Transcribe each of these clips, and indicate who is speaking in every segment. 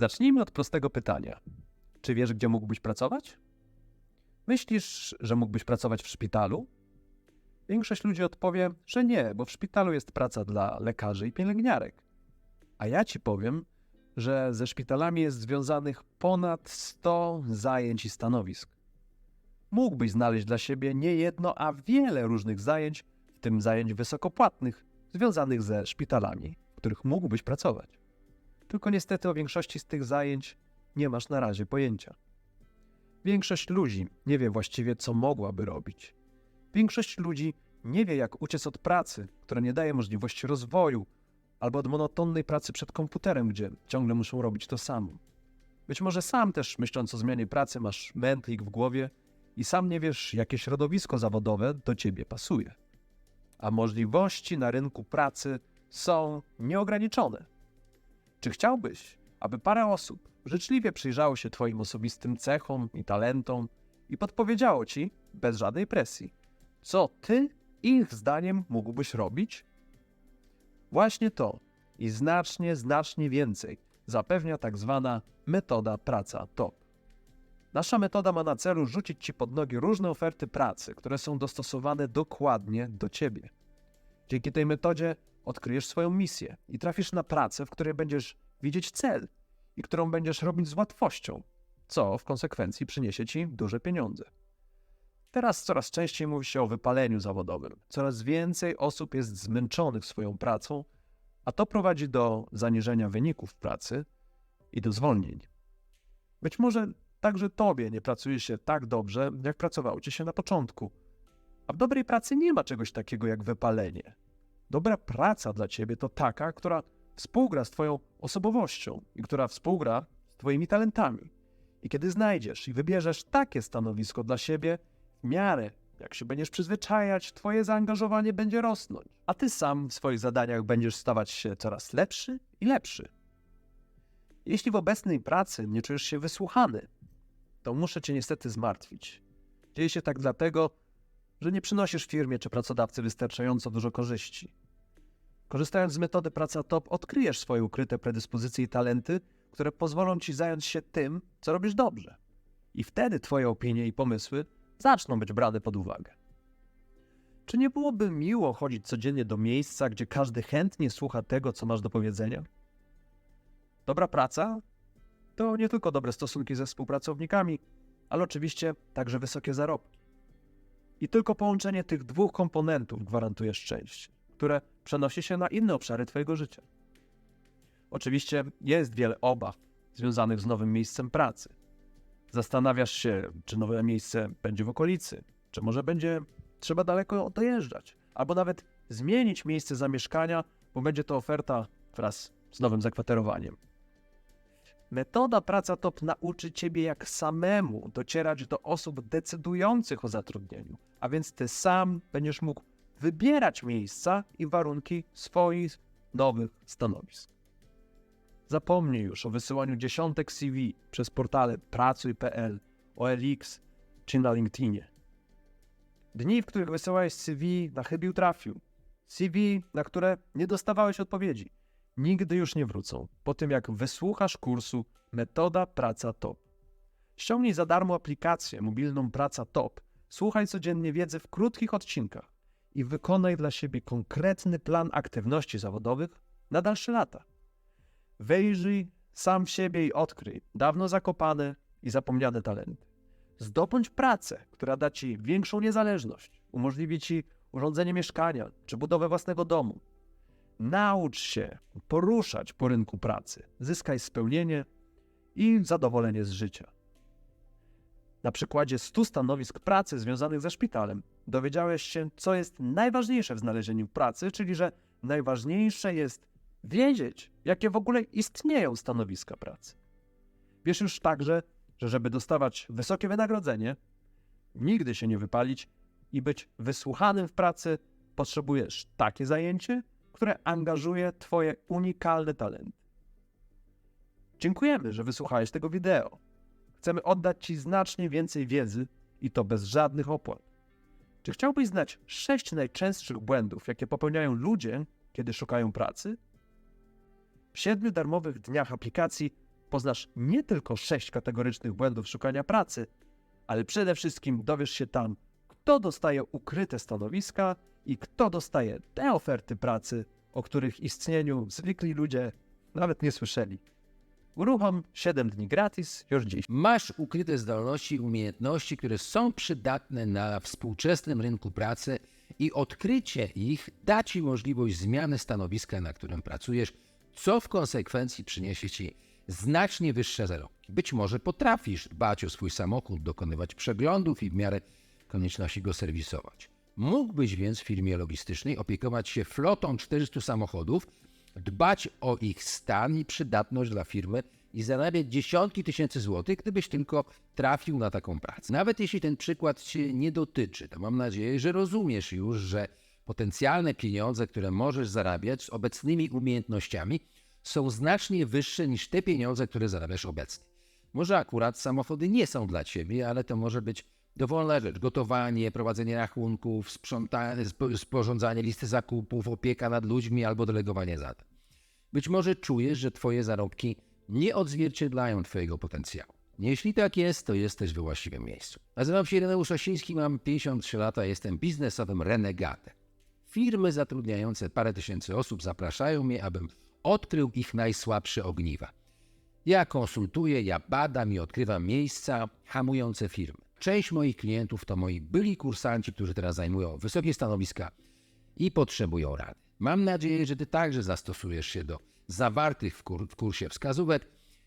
Speaker 1: Zacznijmy od prostego pytania. Czy wiesz, gdzie mógłbyś pracować? Myślisz, że mógłbyś pracować w szpitalu? Większość ludzi odpowie, że nie, bo w szpitalu jest praca dla lekarzy i pielęgniarek. A ja ci powiem, że ze szpitalami jest związanych ponad 100 zajęć i stanowisk. Mógłbyś znaleźć dla siebie nie jedno, a wiele różnych zajęć, w tym zajęć wysokopłatnych, związanych ze szpitalami, w których mógłbyś pracować. Tylko niestety o większości z tych zajęć nie masz na razie pojęcia. Większość ludzi nie wie właściwie, co mogłaby robić. Większość ludzi nie wie, jak uciec od pracy, która nie daje możliwości rozwoju, albo od monotonnej pracy przed komputerem, gdzie ciągle muszą robić to samo. Być może sam też, myśląc o zmianie pracy, masz mętlik w głowie i sam nie wiesz, jakie środowisko zawodowe do ciebie pasuje. A możliwości na rynku pracy są nieograniczone. Czy chciałbyś, aby parę osób życzliwie przyjrzało się Twoim osobistym cechom i talentom i podpowiedziało Ci, bez żadnej presji, co Ty, ich zdaniem, mógłbyś robić? Właśnie to i znacznie, znacznie więcej zapewnia tak zwana metoda praca top. Nasza metoda ma na celu rzucić Ci pod nogi różne oferty pracy, które są dostosowane dokładnie do Ciebie. Dzięki tej metodzie odkryjesz swoją misję i trafisz na pracę, w której będziesz widzieć cel i którą będziesz robić z łatwością, co w konsekwencji przyniesie Ci duże pieniądze. Teraz coraz częściej mówi się o wypaleniu zawodowym. Coraz więcej osób jest zmęczonych swoją pracą, a to prowadzi do zaniżenia wyników pracy i do zwolnień. Być może także Tobie nie pracuje się tak dobrze, jak pracowało Ci się na początku. A w dobrej pracy nie ma czegoś takiego jak wypalenie. Dobra praca dla Ciebie to taka, która współgra z Twoją osobowością i która współgra z Twoimi talentami. I kiedy znajdziesz i wybierzesz takie stanowisko dla siebie, w miarę jak się będziesz przyzwyczajać, Twoje zaangażowanie będzie rosnąć, a Ty sam w swoich zadaniach będziesz stawać się coraz lepszy i lepszy. Jeśli w obecnej pracy nie czujesz się wysłuchany, to muszę Cię niestety zmartwić. Dzieje się tak dlatego, że nie przynosisz firmie czy pracodawcy wystarczająco dużo korzyści. Korzystając z metody praca top, odkryjesz swoje ukryte predyspozycje i talenty, które pozwolą ci zająć się tym, co robisz dobrze. I wtedy twoje opinie i pomysły zaczną być brane pod uwagę. Czy nie byłoby miło chodzić codziennie do miejsca, gdzie każdy chętnie słucha tego, co masz do powiedzenia? Dobra praca to nie tylko dobre stosunki ze współpracownikami, ale oczywiście także wysokie zarobki. I tylko połączenie tych dwóch komponentów gwarantuje szczęście które przenosi się na inne obszary Twojego życia. Oczywiście jest wiele obaw związanych z nowym miejscem pracy. Zastanawiasz się, czy nowe miejsce będzie w okolicy, czy może będzie trzeba daleko dojeżdżać, albo nawet zmienić miejsce zamieszkania, bo będzie to oferta wraz z nowym zakwaterowaniem. Metoda Praca Top nauczy Ciebie, jak samemu docierać do osób decydujących o zatrudnieniu, a więc Ty sam będziesz mógł wybierać miejsca i warunki swoich nowych stanowisk. Zapomnij już o wysyłaniu dziesiątek CV przez portale pracuj.pl, OLX czy na LinkedInie. Dni, w których wysyłałeś CV na chybił trafił. CV, na które nie dostawałeś odpowiedzi, nigdy już nie wrócą po tym, jak wysłuchasz kursu Metoda Praca Top. Ściągnij za darmo aplikację mobilną Praca Top. Słuchaj codziennie wiedzy w krótkich odcinkach i wykonaj dla siebie konkretny plan aktywności zawodowych na dalsze lata. Wejrzyj sam w siebie i odkryj dawno zakopane i zapomniane talenty. Zdobądź pracę, która da ci większą niezależność, umożliwi ci urządzenie mieszkania czy budowę własnego domu. Naucz się poruszać po rynku pracy, zyskaj spełnienie i zadowolenie z życia. Na przykładzie 100 stanowisk pracy związanych ze szpitalem dowiedziałeś się, co jest najważniejsze w znalezieniu pracy, czyli że najważniejsze jest wiedzieć, jakie w ogóle istnieją stanowiska pracy. Wiesz już także, że żeby dostawać wysokie wynagrodzenie, nigdy się nie wypalić i być wysłuchanym w pracy, potrzebujesz takie zajęcie, które angażuje Twoje unikalne talenty. Dziękujemy, że wysłuchałeś tego wideo. Chcemy oddać Ci znacznie więcej wiedzy i to bez żadnych opłat. Czy chciałbyś znać sześć najczęstszych błędów, jakie popełniają ludzie, kiedy szukają pracy? W siedmiu darmowych dniach aplikacji poznasz nie tylko sześć kategorycznych błędów szukania pracy, ale przede wszystkim dowiesz się tam, kto dostaje ukryte stanowiska i kto dostaje te oferty pracy, o których istnieniu zwykli ludzie nawet nie słyszeli. Uruchom 7 dni gratis już dziś.
Speaker 2: Masz ukryte zdolności i umiejętności, które są przydatne na współczesnym rynku pracy i odkrycie ich da Ci możliwość zmiany stanowiska, na którym pracujesz, co w konsekwencji przyniesie Ci znacznie wyższe zarobki. Być może potrafisz dbać o swój samochód, dokonywać przeglądów i w miarę konieczności go serwisować. Mógłbyś więc w firmie logistycznej opiekować się flotą 400 samochodów, dbać o ich stan i przydatność dla firmy i zarabiać dziesiątki tysięcy złotych, gdybyś tylko trafił na taką pracę. Nawet jeśli ten przykład Cię nie dotyczy, to mam nadzieję, że rozumiesz już, że potencjalne pieniądze, które możesz zarabiać z obecnymi umiejętnościami, są znacznie wyższe niż te pieniądze, które zarabiasz obecnie. Może akurat samochody nie są dla Ciebie, ale to może być dowolna rzecz. Gotowanie, prowadzenie rachunków, sprzątanie, spo- sporządzanie listy zakupów, opieka nad ludźmi albo delegowanie zadań. Być może czujesz, że Twoje zarobki nie odzwierciedlają Twojego potencjału. Jeśli tak jest, to jesteś we właściwym miejscu. Nazywam się Ireneusz Osiński, mam 53 lata, jestem biznesowym renegatem. Firmy zatrudniające parę tysięcy osób zapraszają mnie, abym odkrył ich najsłabsze ogniwa. Ja konsultuję, ja badam i odkrywam miejsca hamujące firmy. Część moich klientów to moi byli kursanci, którzy teraz zajmują wysokie stanowiska i potrzebują rady. Mam nadzieję, że Ty także zastosujesz się do zawartych w, kur- w kursie wskazówek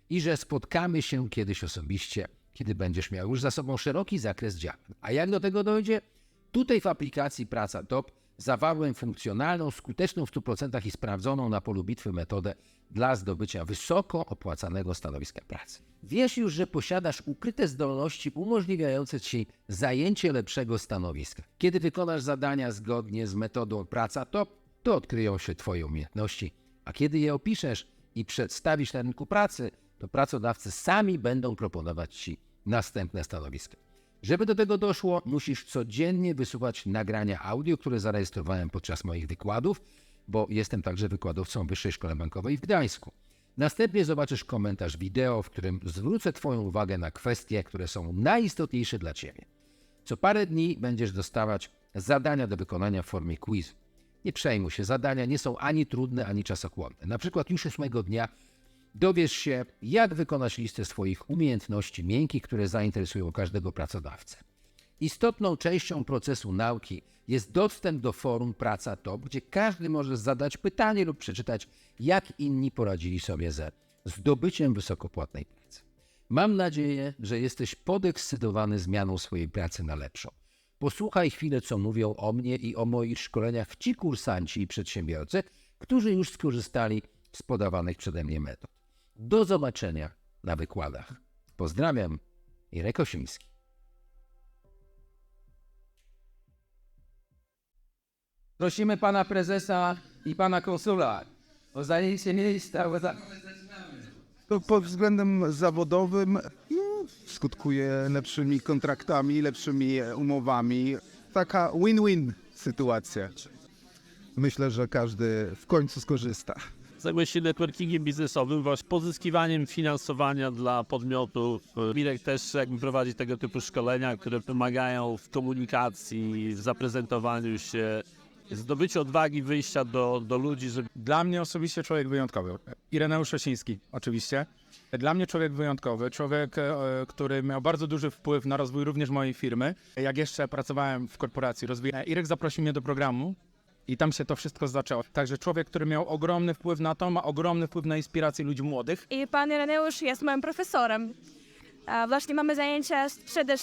Speaker 2: i że spotkamy się kiedyś osobiście, kiedy będziesz miał już za sobą szeroki zakres działań. A jak do tego dojdzie? Tutaj w aplikacji Praca Top zawarłem funkcjonalną, skuteczną w 100% i sprawdzoną na polu bitwy metodę dla zdobycia wysoko opłacanego stanowiska pracy. Wiesz już, że posiadasz ukryte zdolności umożliwiające Ci zajęcie lepszego stanowiska. Kiedy wykonasz zadania zgodnie z metodą Praca Top, to odkryją się Twoje umiejętności, a kiedy je opiszesz i przedstawisz na rynku pracy, to pracodawcy sami będą proponować Ci następne stanowiska. Żeby do tego doszło, musisz codziennie wysuwać nagrania audio, które zarejestrowałem podczas moich wykładów, bo jestem także wykładowcą Wyższej Szkole Bankowej w Gdańsku. Następnie zobaczysz komentarz wideo, w którym zwrócę Twoją uwagę na kwestie, które są najistotniejsze dla Ciebie. Co parę dni będziesz dostawać zadania do wykonania w formie quizu. Nie przejmuj się, zadania nie są ani trudne, ani czasochłonne. Na przykład już ósmego dnia dowiesz się, jak wykonać listę swoich umiejętności miękkich, które zainteresują każdego pracodawcę. Istotną częścią procesu nauki jest dostęp do forum Praca Top, gdzie każdy może zadać pytanie lub przeczytać, jak inni poradzili sobie ze zdobyciem wysokopłatnej pracy. Mam nadzieję, że jesteś podekscytowany zmianą swojej pracy na lepszą. Posłuchaj chwilę, co mówią o mnie i o moich szkoleniach ci kursanci i przedsiębiorcy, którzy już skorzystali z podawanych przeze mnie metod. Do zobaczenia na wykładach. Pozdrawiam, Irek Osiński. Prosimy pana prezesa i pana konsula o zajęcie miejsca. bo za-
Speaker 3: To pod względem zawodowym skutkuje lepszymi kontraktami, lepszymi e, umowami. Taka win-win sytuacja. Myślę, że każdy w końcu skorzysta.
Speaker 4: Zajmuję się networkingiem biznesowym, właśnie pozyskiwaniem finansowania dla podmiotów. Mirek też jakby prowadzi tego typu szkolenia, które pomagają w komunikacji, w zaprezentowaniu się, zdobyciu odwagi wyjścia do, do ludzi, żeby
Speaker 5: Dla mnie osobiście człowiek wyjątkowy. Ireneusz Osiński, oczywiście. Dla mnie człowiek wyjątkowy, człowiek, e, który miał bardzo duży wpływ na rozwój również mojej firmy. Jak jeszcze pracowałem w korporacji, rozwijałem. Irek zaprosił mnie do programu i tam się to wszystko zaczęło. Także człowiek, który miał ogromny wpływ na to, ma ogromny wpływ na inspirację ludzi młodych.
Speaker 6: I pan Ireneusz jest moim profesorem. A Właśnie mamy zajęcia sprzedaż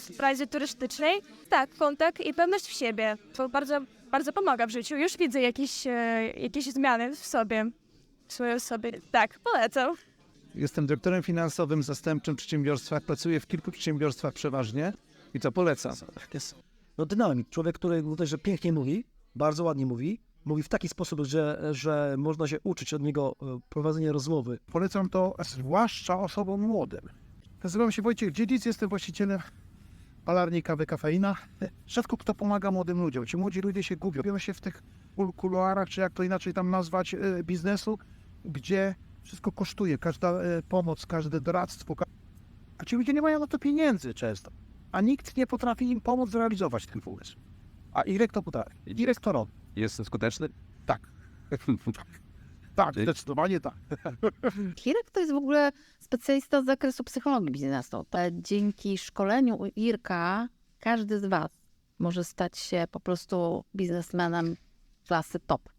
Speaker 6: w branży turystycznej. Tak, kontakt i pewność w siebie. To bardzo, bardzo pomaga w życiu. Już widzę jakieś, e, jakieś zmiany w sobie, w swojej osobie. Tak, polecam.
Speaker 7: Jestem dyrektorem finansowym w zastępczym przedsiębiorstwach. Pracuję w kilku przedsiębiorstwach przeważnie i to polecam.
Speaker 8: jest no, dynamik. Człowiek, który no, też, że pięknie mówi, bardzo ładnie mówi, mówi w taki sposób, że, że można się uczyć od niego e, prowadzenia rozmowy.
Speaker 3: Polecam to zwłaszcza osobom młodym. Nazywam się Wojciech Dziedzic, jestem właścicielem palarni kawy kafeina. Rzadko kto pomaga młodym ludziom. Ci młodzi ludzie się gubią. Gubią się w tych kul- kuluarach, czy jak to inaczej tam nazwać, e, biznesu, gdzie
Speaker 7: Wszystko kosztuje, każda e, pomoc, każde doradztwo. A ci ludzie nie mają na to pieniędzy często. A nikt nie potrafi im pomóc zrealizować ten pomysł. A Irek to potrafi. Irek to robi.
Speaker 1: Jest skuteczny?
Speaker 7: Tak. tak, zdecydowanie tak.
Speaker 9: Irek to jest w ogóle specjalista z zakresu psychologii biznesu. To Dzięki szkoleniu u Irka każdy z Was może stać się po prostu biznesmenem klasy top.